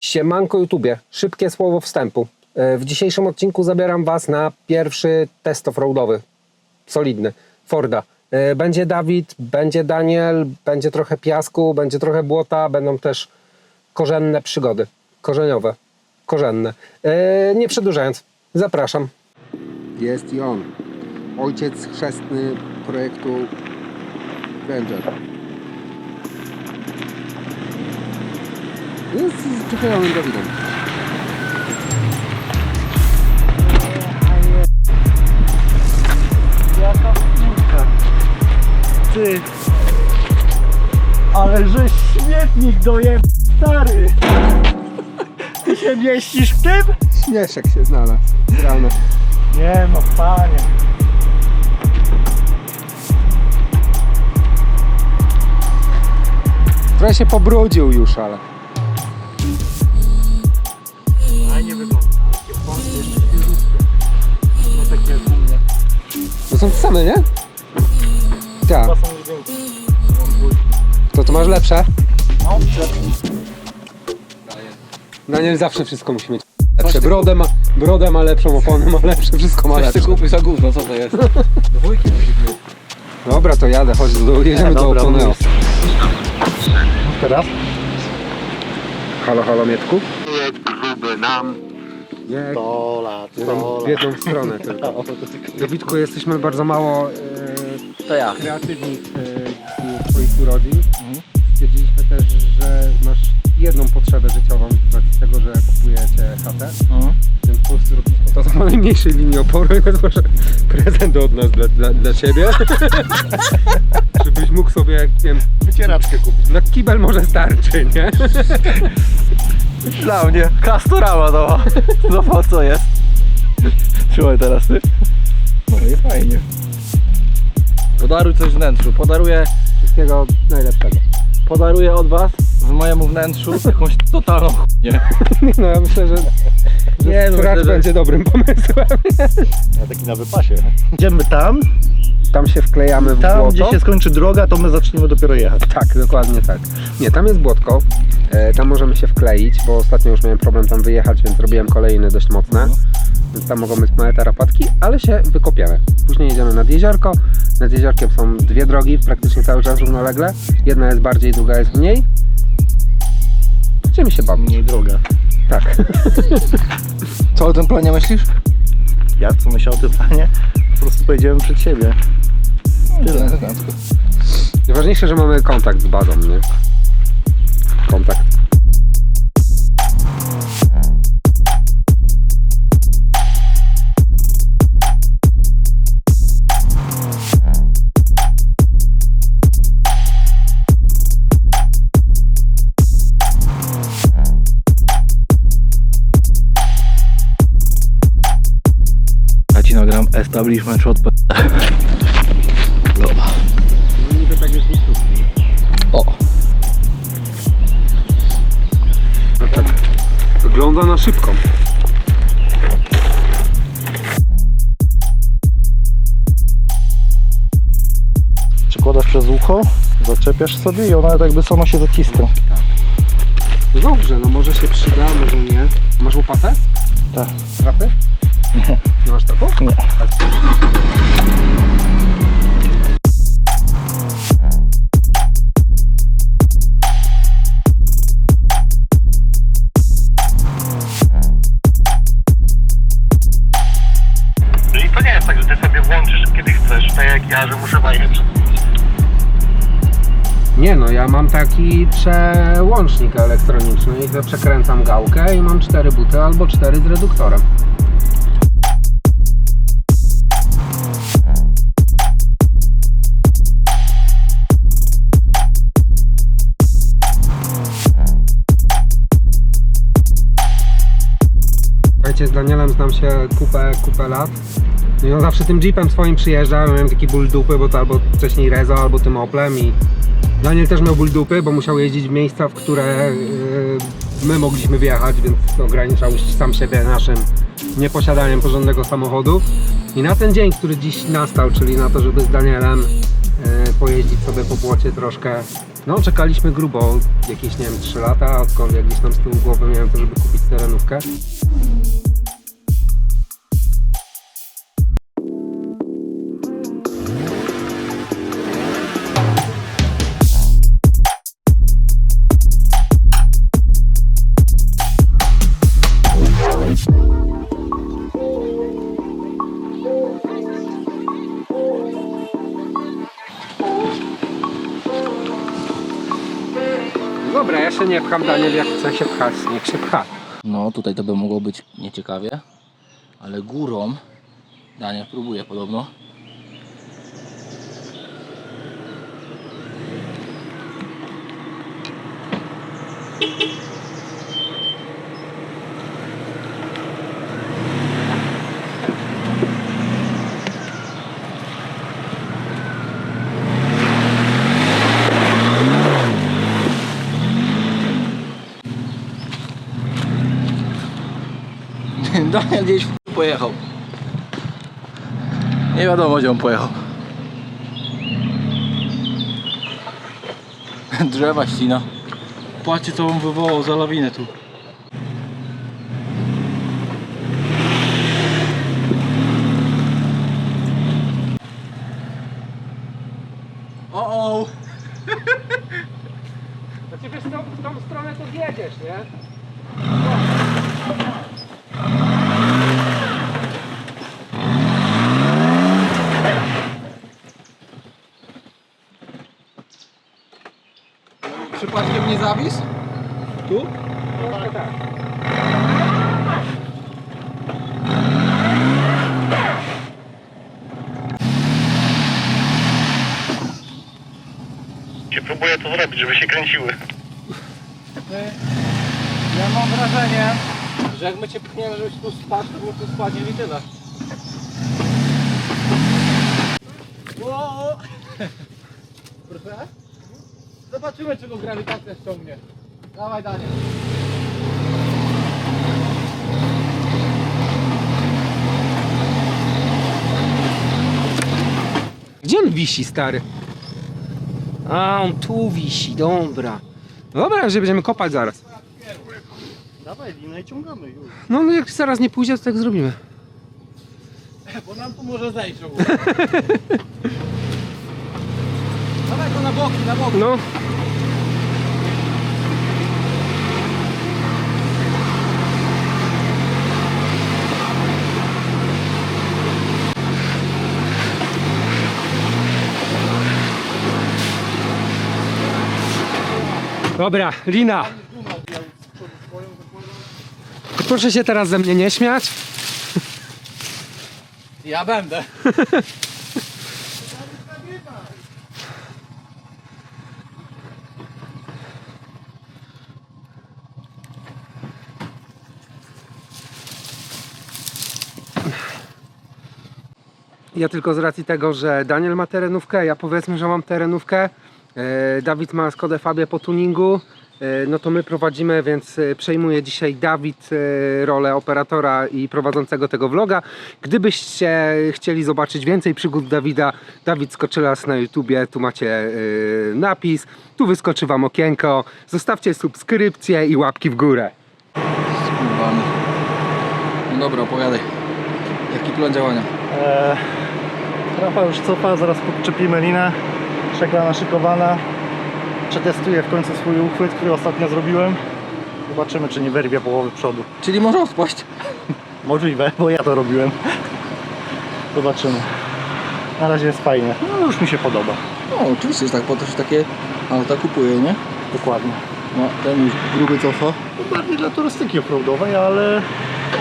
Siemanko YouTubie, szybkie słowo wstępu. E, W dzisiejszym odcinku zabieram Was na pierwszy test offroadowy. Solidny. Forda. E, Będzie Dawid, będzie Daniel, będzie trochę piasku, będzie trochę błota, będą też korzenne przygody. Korzeniowe. Korzenne. E, Nie przedłużając, zapraszam. Jest i on. Ojciec chrzestny projektu Ranger. Jest z przychylionym Dawidem. Jaka kurka. Ty. Ale że śmietnik dojem stary. Ty się mieścisz w tym? Śmieszek się znalazł. Realne. Nie no, panie. Trochę się pobrudził już, ale. Fajnie wygląda. Pąsy jeszcze świeżutkie. No takie jak u mnie. To są te same, nie? Tak. Chyba są jedynki. Mam dwójki. To to masz lepsze? No, Daniel zawsze wszystko musi mieć lepsze. Brodę ma, brodę ma lepszą, oponę ma lepsze, wszystko ma Coś ty lepsze. kupisz za gówno, co to jest? dwójki musi być. Dobra, to jadę, chodź, do, jedziemy do Oponeo. Teraz? Halo, halo, Mietku? Nie, 100 lat, w 100 jedną- w lat. jedną stronę tylko. Dawidku, jesteśmy bardzo mało e, To ja. kreatywni w e, dniu Twoich urodzin. Mhm. Stwierdziliśmy też, że masz jedną potrzebę życiową z racji tego, że kupujecie chatę. Mhm. Więc po prostu robiliśmy to na najmniejszej linii oporu i to że prezent od nas dla, dla, dla Ciebie. Żebyś mógł sobie, jak wiem, Wycieraczkę kupić. na kibel może starczy, nie? Dla mnie. Kastorama no. No po co jest? Trzymaj teraz ty. No i fajnie. Podaruj coś wnętrzu. Podaruję, Wszystkiego najlepszego. podaruję od was w mojemu wnętrzu jakąś totalną chujnię. No ja myślę, że Nie, no, myślę, że- będzie dobrym pomysłem. Ja taki na wypasie. Idziemy tam, Tam się wklejamy w tam błoto. gdzie się skończy droga, to my zaczniemy dopiero jechać. Tak, dokładnie tak. Nie, tam jest błotko. E, tam możemy się wkleić, bo ostatnio już miałem problem tam wyjechać, więc robiłem kolejny dość mocne. Więc tam mogą być małe tarapaczki, ale się wykopiemy. Później jedziemy nad jeziorko. Nad jeziorkiem są dwie drogi, praktycznie cały czas równolegle. Jedna jest bardziej, druga jest mniej. Będziemy się bawić. Mniej droga. Tak. Co o tym planie myślisz? Ja co myślał o tym planie? Po prostu pojedziemy przed siebie. Tyle. elegancko. Najważniejsze, że mamy kontakt z bazą, nie? Kontakt. Nagram establishment shot. Dobra. No niby tak jest nie O. No tak. Wygląda na szybką. Przykładasz przez ucho, zaczepiasz sobie i ona jakby sama się zaciska. No dobrze, no może się przyda, może nie. Masz łopatę? Tak. Trapy? Nie. Nie masz trapów? Nie. Czyli to nie jest tak, że ty sobie włączysz kiedy chcesz, tak jak ja, że muszę wajechać. Nie no, ja mam taki przełącznik elektroniczny i przekręcam gałkę i mam cztery buty albo cztery z reduktorem. Słuchajcie, z Danielem znam się kupę, kupę lat. No i on zawsze tym jeepem swoim przyjeżdża, ja miałem taki ból dupy, bo to albo wcześniej Rezo, albo tym Oplem i Daniel też miał ból dupy, bo musiał jeździć w miejsca, w które yy, my mogliśmy wjechać, więc ograniczał sam siebie naszym nieposiadaniem porządnego samochodu. I na ten dzień, który dziś nastał, czyli na to, żeby z Danielem yy, pojeździć sobie po błocie troszkę No, czekaliśmy grubo jakieś, nie wiem, 3 lata, odkąd jak gdzieś tam z tyłu głowy miałem to, żeby kupić terenówkę. Się nie pcham, Daniel, jak chce się pchać, niech się pcha. No, tutaj to by mogło być nieciekawie, ale górą Daniel próbuje podobno. Daniel gdzieś pojechał. Nie wiadomo gdzie on pojechał. Drzewa ścina. Patrzcie co on wywołał za lawinę tu. O o! Znaczy wiesz, w tą, w tą stronę to wiedziesz, nie? Przypadkiem nie zawisł? Tu? Troszkę tak. Się próbuję to zrobić, żeby się kręciły. Ja mam wrażenie, że jak my cię pchniemy, żebyś tu spadł, to my tu spadnie i tyle. Wow. Proszę? Zobaczymy, czy go grawitacja ściągnie. Dawaj, Daniel. Gdzie on wisi, stary? A, on tu wisi, dobra. Dobra, że będziemy kopać zaraz. Dawaj linę i ciągamy już. No, no jak zaraz nie pójdzie, to tak zrobimy. Bo nam tu może zejść w ogóle. Dawaj go na boki, na boki. No. Dobra, lina. Proszę się teraz ze mnie nie śmiać. Ja będę. Ja tylko z racji tego, że Daniel ma terenówkę, ja powiedzmy, że mam terenówkę, Dawid ma Skodę Fabię po tuningu, e, no to my prowadzimy, więc e, przejmuje dzisiaj Dawid e, rolę operatora i prowadzącego tego vloga. Gdybyście chcieli zobaczyć więcej przygód Dawida, Dawid Skoczylas na YouTubie, tu macie e, napis, tu wyskoczy Wam okienko, zostawcie subskrypcję i łapki w górę. Skubany. No dobra, opowiadaj. Jaki plan działania? Eee, Rafa już cofa, zaraz podczepimy linę. Szekla naszykowana. Przetestuję w końcu swój uchwyt, który ostatnio zrobiłem. Zobaczymy, czy nie wyrwie połowy przodu. Czyli może odpaść. Możliwe, bo ja to robiłem. Zobaczymy. Na razie jest fajnie. No już mi się podoba. No oczywiście, że tak, po to się takie auta kupuje, nie? Dokładnie. No, ten już gruby cofa. To bardziej dla turystyki offroadowej, ale,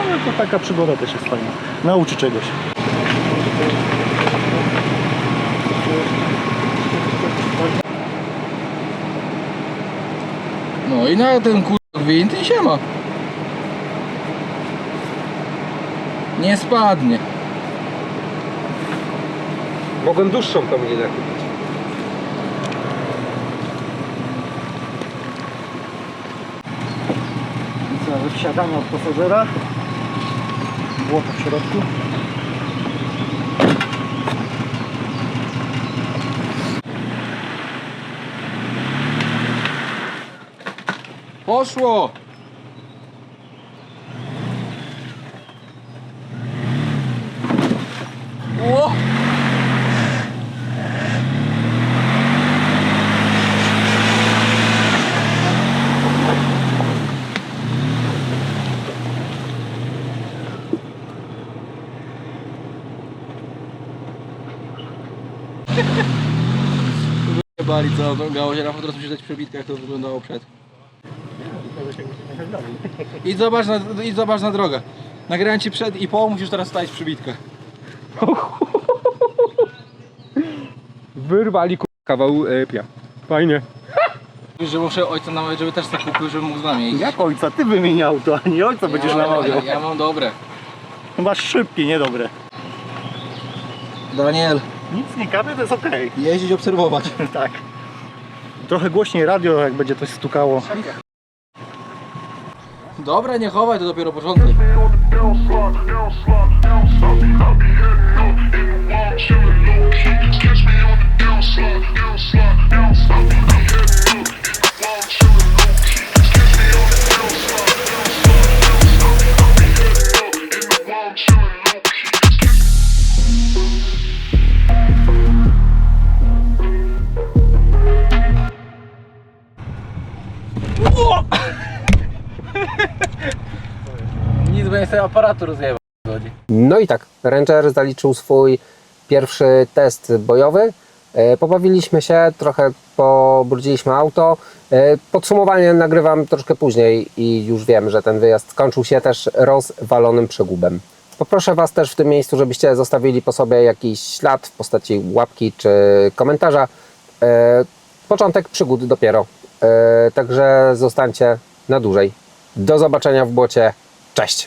ale to taka przygoda też jest fajna. Nauczy czegoś. No i na ten kur... gwint i siema. Nie spadnie. Mogłem dłuższą tą linę kupić. Ze wsiadania od pasażera. Błoto w środku. Poszło! O! Bali co, tą gałąź, Rafał teraz musisz dać przebitkę jak to wyglądało przed. Idź zobacz na, idź zobacz na drogę. Nagrałem ci przed i po, musisz teraz stać przybitkę. Wyrwali ku- kawał e, pia. Fajnie. Mówisz, że muszę ojca namawiać, żeby też tak kupił, żeby mógł z nami jeździć. Jak ojca? Ty wymieniał to, a nie ojca będziesz namawiał. ja, ja mam dobre. Masz szybkie, niedobre. Daniel, Nic nie każe, to jest okej. jeździć, obserwować. Tak. Trochę głośniej radio, jak będzie coś stukało. Dobra, nie chowaj, to dopiero początek. Nic, bo nie sobie aparatu rozjebał. No i tak, Ranger zaliczył swój pierwszy test bojowy. E, Pobawiliśmy się, trochę pobrudziliśmy auto. E, Podsumowanie nagrywam troszkę później i już wiem, że ten wyjazd skończył się też rozwalonym przegubem. Poproszę Was też w tym miejscu, żebyście zostawili po sobie jakiś ślad w postaci łapki czy komentarza. E, Początek przygód dopiero, także zostańcie na dłużej. Do zobaczenia w błocie. Cześć!